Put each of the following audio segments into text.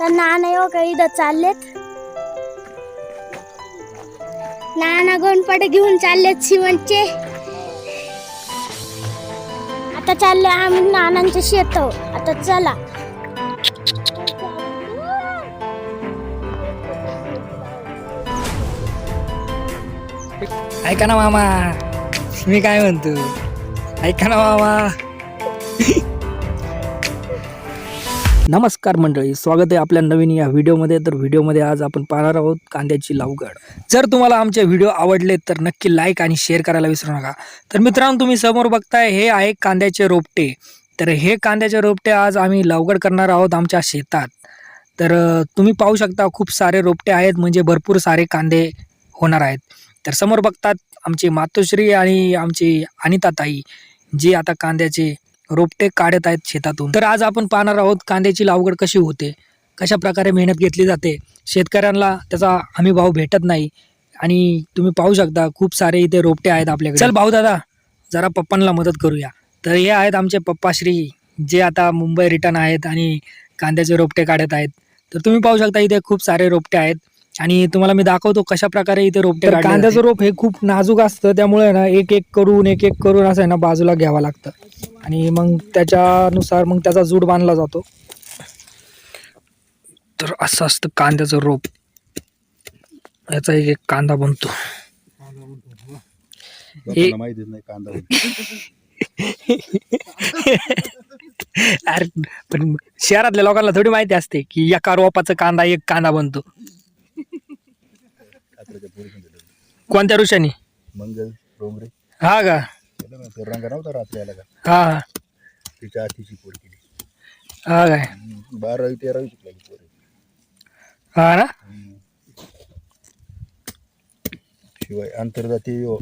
तर नाना हो का इथं चाललेत? नाना गणपट घेऊन चाललेत शिवणचे. आता चालले आम्ही नानांचे शेत आता चला. ऐका ना मामा. मी काय म्हणतो? ऐका ना मामा. नमस्कार मंडळी स्वागत आहे आपल्या नवीन या व्हिडिओमध्ये. तर व्हिडिओमध्ये आज आपण पाहणार आहोत कांद्याची लावगड. जर तुम्हाला आमचे व्हिडिओ आवडले तर नक्की लाईक आणि शेअर करायला विसरू नका. तर मित्रांनो तुम्ही समोर बघताय हे आहे कांद्याचे रोपटे. तर हे कांद्याचे रोपटे आज आम्ही लावगड करणार आहोत आमच्या शेतात. तर तुम्ही पाहू शकता खूप सारे रोपटे आहेत म्हणजे भरपूर सारे कांदे होणार आहेत. तर समोर बघतात आमची मातोश्री आणि आमची अनिताताई जी आता कांद्याचे रोपटे काढत आहेत शेतातून. तर आज आपण पाहणार आहोत कांद्याची लागवड कशी होते कशा प्रकारे मेहनत घेतली जाते शेतकऱ्यांना त्याचा हमी भाव भेटत नाही आणि तुम्ही पाहू शकता खूप सारे इथे रोपटे आहेत आपल्याकडे. चल भाऊ दादा जरा पप्पांना मदत करूया. तर हे आहेत आमचे पप्पाश्री जे आता मुंबई रिटर्न आहेत आणि कांद्याचे रोपटे काढत आहेत. तर तुम्ही पाहू शकता इथे खूप सारे रोपटे आहेत. आणि तुम्हाला मी दाखवतो कशा प्रकारे इथे काढले कांद्याचं. रोप हे खूप नाजूक असतं त्यामुळे ना एक एक करून एक एक करून असं आहे ना बाजूला घ्यावं लागतं. आणि मग त्याच्यानुसार मग त्याचा जूड बांधला जातो. तर असं असतं कांद्याचं रोप. याचा एक एक कांदा बनतो. अरे पण शहरातल्या लोकांना थोडी माहिती असते की एका रोपाचा कांदा एक कांदा बनतो. कात्राच्या पोरीने दिलं कोणत्या ऋषानी? मंगल डोंगरे हा का? केलं ना तो रंग नव्हता रात्री आला का? हा. हा तिच्या आतीची पोर केली. हा काय? हम्म, बारावी तेरावी पोरी. हा ना. शिवाय आंतरजातीय यो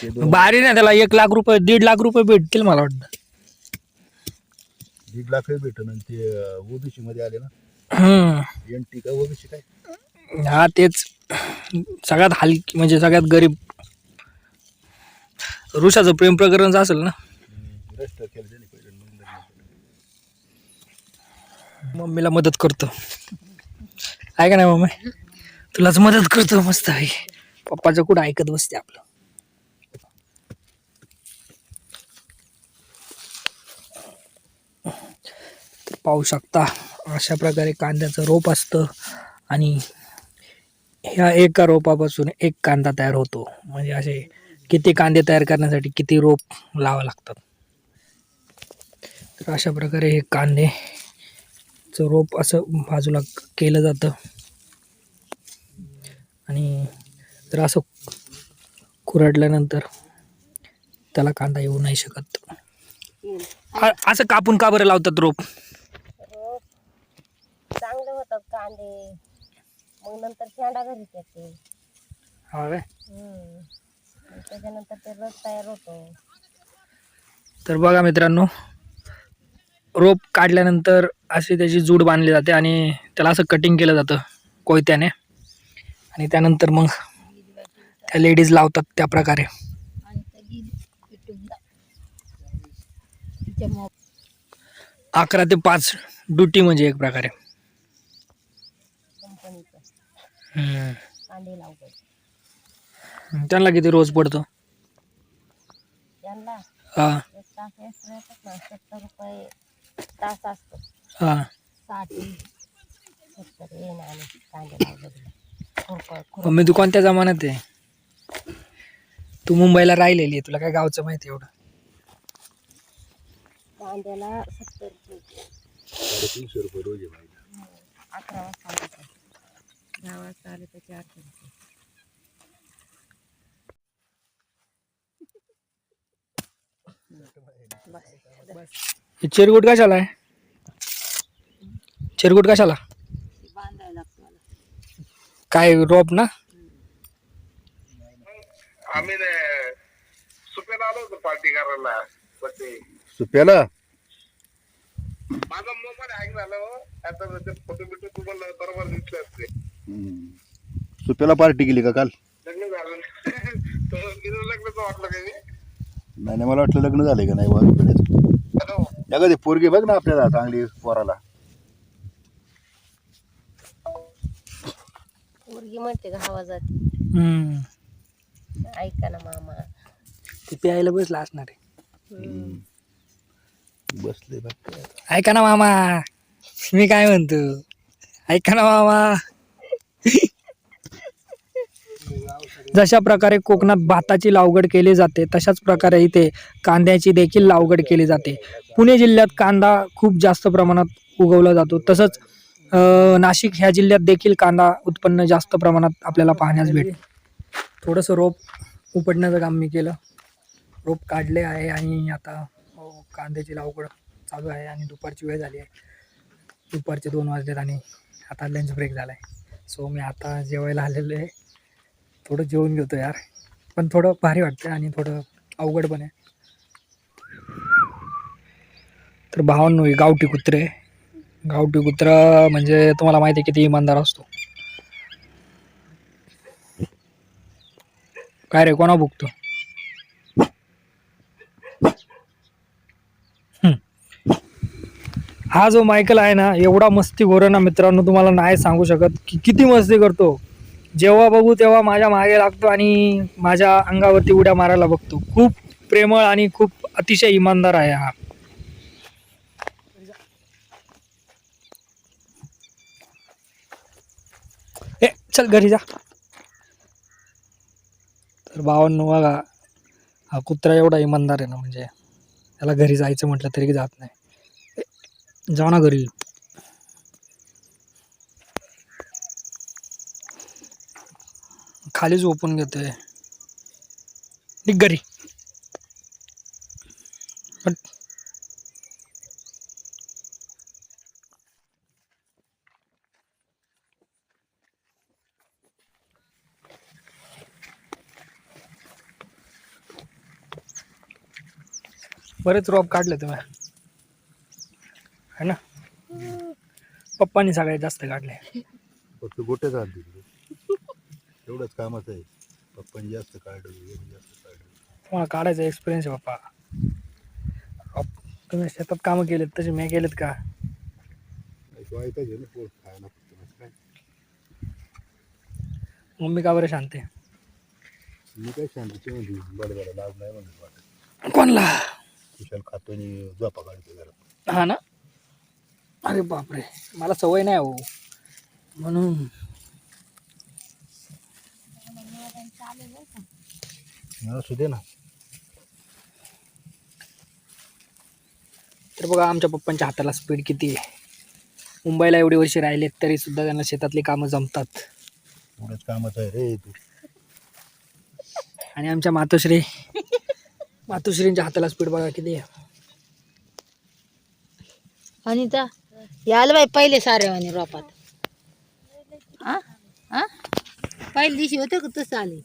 ते दोन भारी ना त्याला एक लाख रुपये दीड लाख रुपये भेटतील मला वाटतं. दीड लाख भेटन आणि ते ओबीसी मध्ये आले ना. हम्म. एन टी का ओबीसी काय? हा तेच. सगळ्यात हलकी म्हणजे सगळ्यात गरीब. ऋषाचं प्रेम प्रकरणच असेल ना. मम्मीला मदत करतो. आहे का नाही मम्मी? तुलाच मदत करतो मस्त आहे पप्पाचं कुठं ऐकत बसते आपलं. पाहू शकता अशा प्रकारे कांद्याचं रोप असतं आणि ह्या एका रोपापासून एक कांदा तयार होतो. म्हणजे असे किती कांदे तयार करण्यासाठी किती रोप लावा लागतात? तर अशा प्रकारे हे कांदेचं रोप असं बाजूला केलं जातं. आणि जर असं कुरडल्यानंतर त्याला कांदा येऊ नाही शकत. असं कापून का बरं लावतात रोप? हो, चांगले होतात कांदे. मग नंतर शेंडा घरीच येते. हा काय हम्म. मग त्याच्यानंतर ते रस तयार होतो. तर बघा मित्रांनो रोप काढल्यानंतर अशी त्याची जूड बांधली जाते आणि त्याला असं कटिंग केलं जातं कोयत्याने. आणि त्यानंतर मग त्या लेडीज लावतात त्या प्रकारे. आणि त्याची युट्यूबला तिच्या मो अकरा ते पाच ड्युटी म्हणजे एक प्रकारे कंपनीचं हम्म. कांदे लावतो त्यांना किती रोज पडतो? त्यांना? हा. एक तास एक्स्ट्रा येतात ना सत्तर रुपये तास असतो. हा. साठ सत्तर आणि कांदे लावतो मम्मी तू कोणत्या जमान्यात आहे? तू मुंबईला राहिलेली आहे तुला काय गावचं माहिती एवढं? कांद्याला सत्तर रुपये. आहे. अकरा वाजता. दहा वाजता आले रुपये हे चिरगुट कशाला आहे? चिरगुट कशाला? बांधायला लागतो मला काय रोप ना? आम्ही सुप्याला आलो होतो पार्टी करायला. पण ते सुप्याला? माझा मोबाईल हँग झाला हो. आता ते फोटो बिटो तुम्हाला बरोबर दिसले असते. सुप्याला पार्टी केली का काल? लग्न झालं. वाटलं काही नाही? नाही मला वाटलं लग्न झालंय का नाही बघ हॅलो एखादी पोरगी बघ ना आपल्याला चांगली पोराला. की म्हणते का हवा जाते. हम्म. ऐका ना मामा. ते प्यायला बसला असणार आहे. हम्म. बसले बघ. ऐका ना मामा मी काय म्हणतो? ऐका ना मामा. जशा प्रकारे कोकणात भाताची लागवड केली जाते तशाच प्रकारे इथे कांद्याची देखील लागवड केली जाते. पुणे जिल्ह्यात कांदा खूप जास्त प्रमाणात उगवला जातो. तसंच नाशिक ह्या जिल्ह्यात देखील कांदा उत्पन्न जास्त प्रमाणात आपल्याला पाहण्यास भेटेल. थोडंसं रोप उपटण्याचं काम मी केलं. रोप काढले आहे आणि आता हो, कांद्याची लागवड चालू आहे आणि दुपारची वेळ झाली आहे. दुपारचे दोन वाजलेत आणि आता लंच ब्रेक झाला आहे सो मी आता जेवायला आलेलो आहे. थोडं जेवून घेतो यार. पण थोडं भारी वाटतं आणि थोडं अवघड पण आहे. तर भावांनो गावठी कुत्रे. गावठी कुत्रा म्हणजे तुम्हाला माहिती आहे किती इमानदार असतो. काय रे कोणा बघतो हा जो मायकल आहे ना एवढा मस्ती आहे ना मित्रांनो तुम्हाला नाही सांगू शकत की किती मस्ती करतो. जेव्हा बघू तेव्हा माझ्या मागे लागतो आणि माझ्या अंगावरती उड्या मारायला बघतो. खूप प्रेमळ आणि खूप अतिशय इमानदार आहे हा. ए चल घरी जा. तर बावन्न बघा हा कुत्रा एवढा इमानदार आहे ना म्हणजे त्याला घरी जायचं म्हटलं तरी जात नाही. जा जाऊ ना घरी. खाली झोपून घेतोय. निघ घरी. पण बरेच रॉप काढले तुम्ही. है ना? पप्पानी सगळ्यात जास्त काढले फक्त गोटे झाले एवढंच कामाचं आहे. पप्पानी जास्त काढलं जास्त काढलं. तुम्हाला काढायचा एक्सपिरियन्स आहे पप्पा. तुम्ही शेतात कामं केलेत तसे मी केलेत का? मम्मी का बरं शांत आहे? मी काय शांतीची म्हणजे बडब्याला लाभ नाही म्हणत वाटत. कोणला? खातो आणि झोपा काढतो जरा हा ना? अरे बापरे. मला सवय नाही हो. म्हणून. असू दे ना. तर बघा आमच्या पप्पांच्या हाताला स्पीड किती आहे. मुंबईला एवढी वर्षे राहिलेत तरी सुद्धा त्यांना शेतातली कामं जमतात. एवढंच कामाचं आहे रे तू. आणि आमच्या मातोश्री. मातोश्रींच्या हाताला स्पीड बघा किती आहे. अनिता याल बाई पहिले सारे म्हणे रोपात. हा हा पहिल्या दिवशी होतं का तसं आले?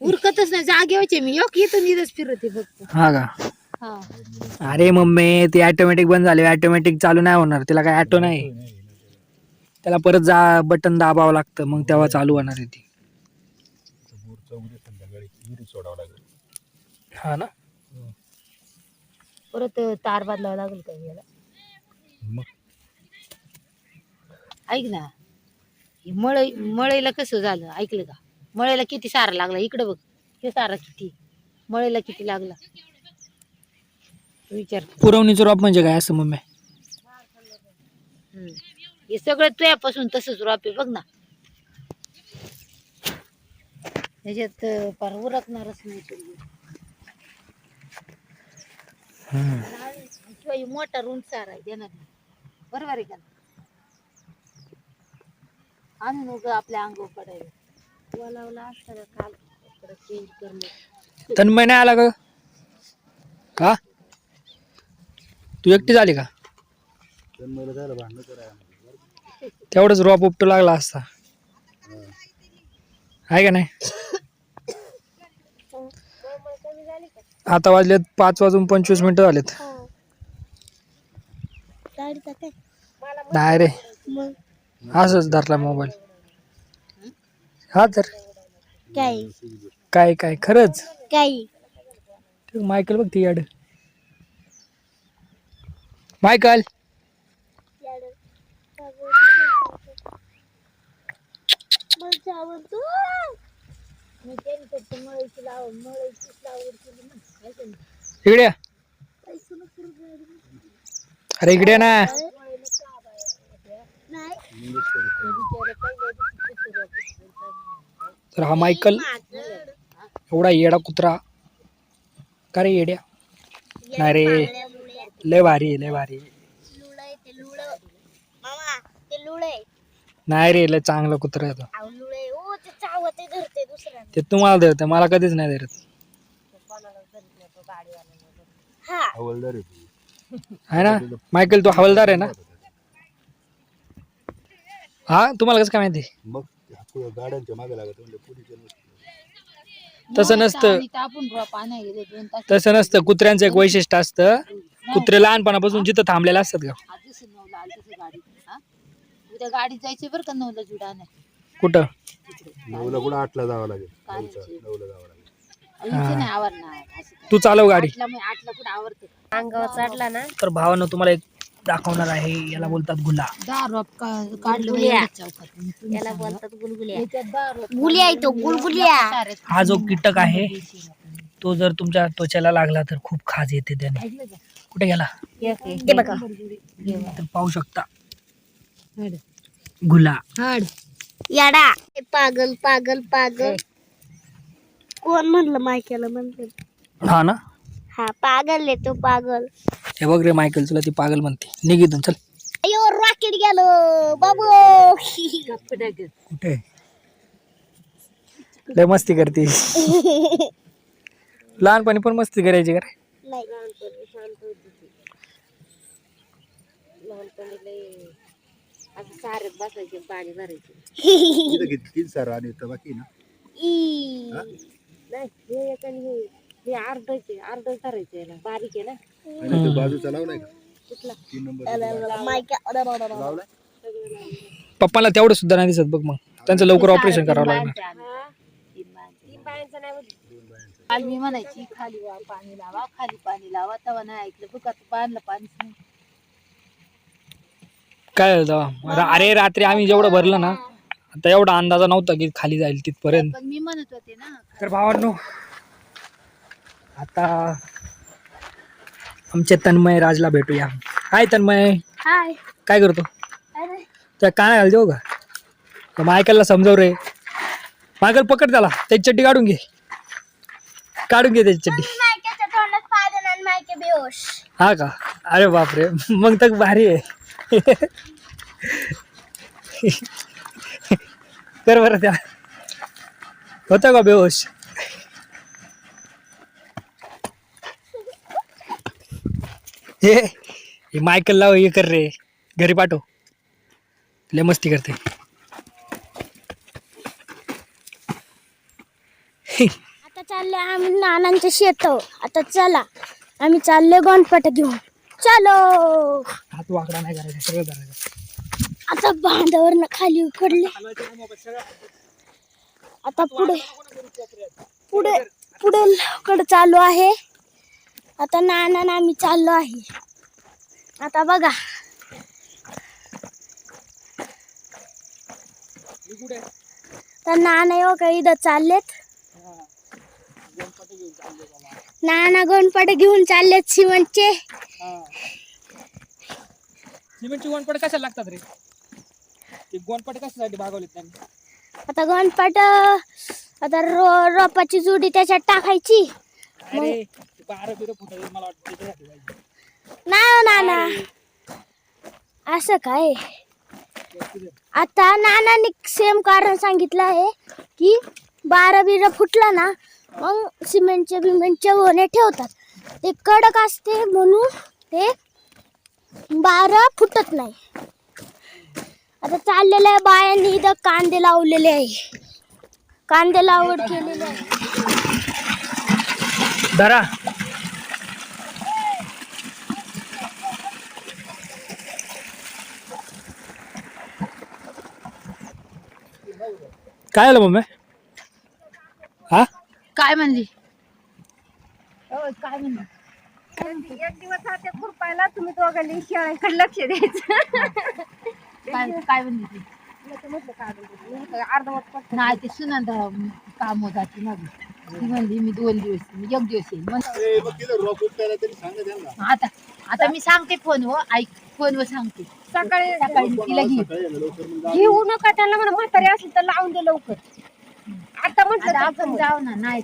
उरकतच नाही जागेवचे मी योग येतो इथंच फिरते फक्त. हा का? हा. अरे मम्मी ती ऑटोमॅटिक बंद झाली. ऑटोमॅटिक चालू नाही होणार. तिला काय ऑटो नाही. त्याला परत जा बटन दाबावं लागतं. मग तेव्हा चालू होणार आहे ती. हा ना? परत तार बदलावं लागेल का याला? ऐक ना. हे मळई मळईला कसं झालं? ऐकलं का? मळईला किती सारा लागला? इकडं बघ. हे सारा किती? मळईला किती लागला? विचार. पुरवणीचं रॉप म्हणजे काय असं मम्मी? हम्म. हे सगळं तुझ्यापासून तसंच रोपे बघ ना. त्याच्यात अं, फार उरकणारच नाही शिवाय मोठा रुंद सारा आहे देणार नाही. बरोबर आहे का आणून उग आपल्या अंगो पडायला. बोलावला असताना काल? चेंज करणं तन्मय नाही आला का का? तू एकटी झाली का? जन्माला जायला भांडणं तेवढंच रॉप उपटू लागला असता. आहे का नाही? आता वाजलेत पाच वाजून पंचवीस मिनिटं झालेत. नाही रे. असंच धरला मोबाईल. हा तर. काय? काय काय? खरंच? काय? ते मायकल बघ ती याड. मायकल? इकडे या. अरे इकडे ये ना नाही ते बिचारे पहिल्या दिवशी कुत्र्या कुत्र्या तर हा मायकल एवढा येडा कुत्रा. का रे येड्या? नाही रे लय भारी आहे लय भारी नाही रे लय चांगलं कुत्र आहे तो. धरते तुम्हाला देत मला कधीच नाही देत हा हवलदार आहे तू. आहे ना? मायकल तो हवालदार आहे ना? हा तुम्हाला कसं काय माहिती? मग गाड्यांच्या मागे लागत म्हणजे तसं नसतं आपण पाण्या गेले दोन तास. तसं नसतं कुत्र्यांचं एक वैशिष्ट्य असतं. कुत्रे लहानपणापासून जिथं थांबलेले असतात का आली तसं गाडी. हा? उद्या गाडी जायची बरं का नऊला जुडा नाही कुठं? नऊला कुठं? आठला जावं लागेल. नऊचा नऊला जावं लागेल. इथे नाही आवडणार असं काय. तू चालव गाडी. आठला मी आठला कुठं आवडतं अंगावर चढला ना. तर भावानं तुम्हाला एक दाखवणार आहे. याला बोलतात बाई गुलिया. याला. बोलतात गुलगुल्या. गुलिया येतो हा जो कीटक आहे तो जर तुमच्या त्वचेला लागला तर खूप खाज येते त्याने? कुठे गेला? ते बघा तर पाहू शकता. हाड. याडा. पागल पागल पागल. कोण म्हणलं मायकेला म्हणलं? हा ना? हा पागल आहे तो पागल. हे बघ रे मायकल तुला ती पागल म्हणते. निघितून चल. अयो रॉकेट गेलो. बाबू. कुठे? लय मस्ती करते. लहानपणी पण मस्ती करायची का रे? पाणी तीन सार आणि इथं बाकी ना? ई. नाही हे अर्धचे अर्ध करायचे याला. बारीक आहे ना? आणि तो बाजूचा लावलाय का? कुठला? तीन नंबर मायका लावलाय? पप्पाला तेवढं सुद्धा नाही दिसत बघ मग. त्यांचं लवकर ऑपरेशन करावं लागणार. तीन बायांचं नाही होत. काल मी म्हणायची खाली वा पाणी लावा खाली पाणी लावा. तेव्हा नाही ऐकलं बघ आता पाणीच नाही. काय झालं? रा- अरे रात्री आम्ही जेवढं भरलं ना आता एवढा अंदाजा नव्हता की खाली जाईल तिथपर्यंत. पण मी म्हणत होते ना तर भावांनो आता आमचे तन्मय राजला भेटूया. हाय तन्मय. हाय काय करतो? त्या काय घाल देऊ का? मायकलला समजव रे. मायकल पकड त्याला. त्याची चड्डी काढून घे. काढून घे त्याची चड्डी. हा का? अरे बापरे. मग तर भारी आहे. कर बरं त्या. होतं का बेहोश? हे हे मायकल लाव हे कर रे. घरी पाठव. लय मस्ती करते. आता चालले आम्ही नानांच्या शेत आता चला आम्ही चालले गणपट घेऊन. चलो. हात वाकडा नाही करायचा सगळं करायचं. आता बांधावर खाली उकडले. आता पुढे पुढे पुढे लवकर चालू आहे. आता नाना आणि आम्ही चाललो आहे. आता बघा. तर नाना येऊ का? इथं चाललेत. नाना गणपट घेऊन चाललेत सिमेंटचे सिमेंटची गोणपट कशाला लागतात रे? ते गोणपट कशासाठी भागवलेत त्यांनी? आता गणपट आता रो रोपाची जुडी त्याच्यात टाकायची. अरे ते बारा बिरं फुटायचे मला वाटतं त्याच्यासाठी पाहिजे. नाही हो नाना. असं काय? आता नानाने सेम कारण सांगितलं आहे की बारा बिरा फुटला ना मग सिमेंटचे बिमेंटचे गोणे ठेवतात. ते कडक असते म्हणून ते बारा फुटत नाही. आता चाललेलं आहे बायांनी इथं कांदे लावलेले आहे. कांदे लावड केलेले आहे. धरा. काय आलं मम्मी? हा? काय म्हणली? काय म्हणली? एक दिवस हातात खुरपायला तुम्ही दोघांनी शाळेकडे लक्ष द्यायचं. काय काय म्हणली ती? नाही? ते सुनंदा काम होत माझी ती म्हणली मी दोन दिवस मी एक दिवस येईल मग आता आता मी सांगते फोनवर ऐक फोनवर सांगते. सकाळी तिला घे. घेऊ नका त्याला म्हणा म्हातारी असली तर लावून दे लवकर. आता म्हटलं आपण जाऊ. ना नाही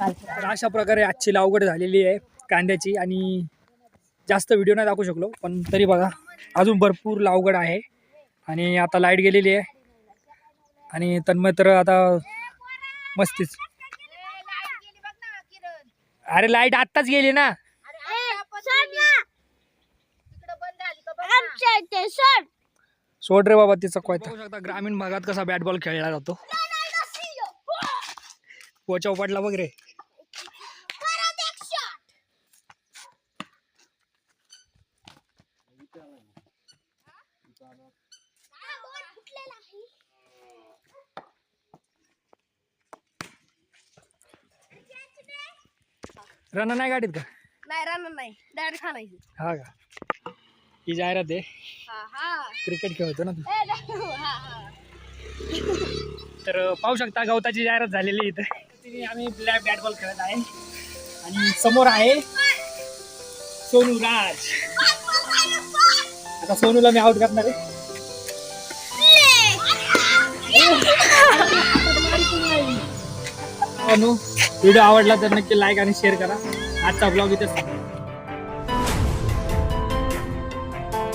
तर अशा प्रकारे आजची लावगड झालेली आहे कांद्याची आणि जास्त व्हिडिओ नाही दाखवू शकलो पण तरी बघा अजून भरपूर लावगड आहे. आणि आता लाइट गेलेली आहे. आणि तन्मय तर आता मस्तीच. अरे लाइट आत्ताच गेली ना. इथे सोड रे बाबा तिचा कोयता. बघू शकता ग्रामीण भागात कसा बॅट बॉल खेळला जातो. कोचा पडला बघ रे. रन नाही गाडीत का? नाही राहणार नाही. डायरेक्ट खाणायची हा का? ही जाहिरात आहे. क्रिकेट खेळतो ना तू. तर पाहू शकता गवताची जाहिरात झालेली इथं. आम्ही ब्लॅक बॅट बॉल खेळत आहे. आणि समोर आहे सोनू राज. आता सोनूला मी आउट करणार आहे. व्हिडिओ आवडला तर नक्की लाईक आणि शेअर करा. आजचा ब्लॉग इथेच थांबवतो.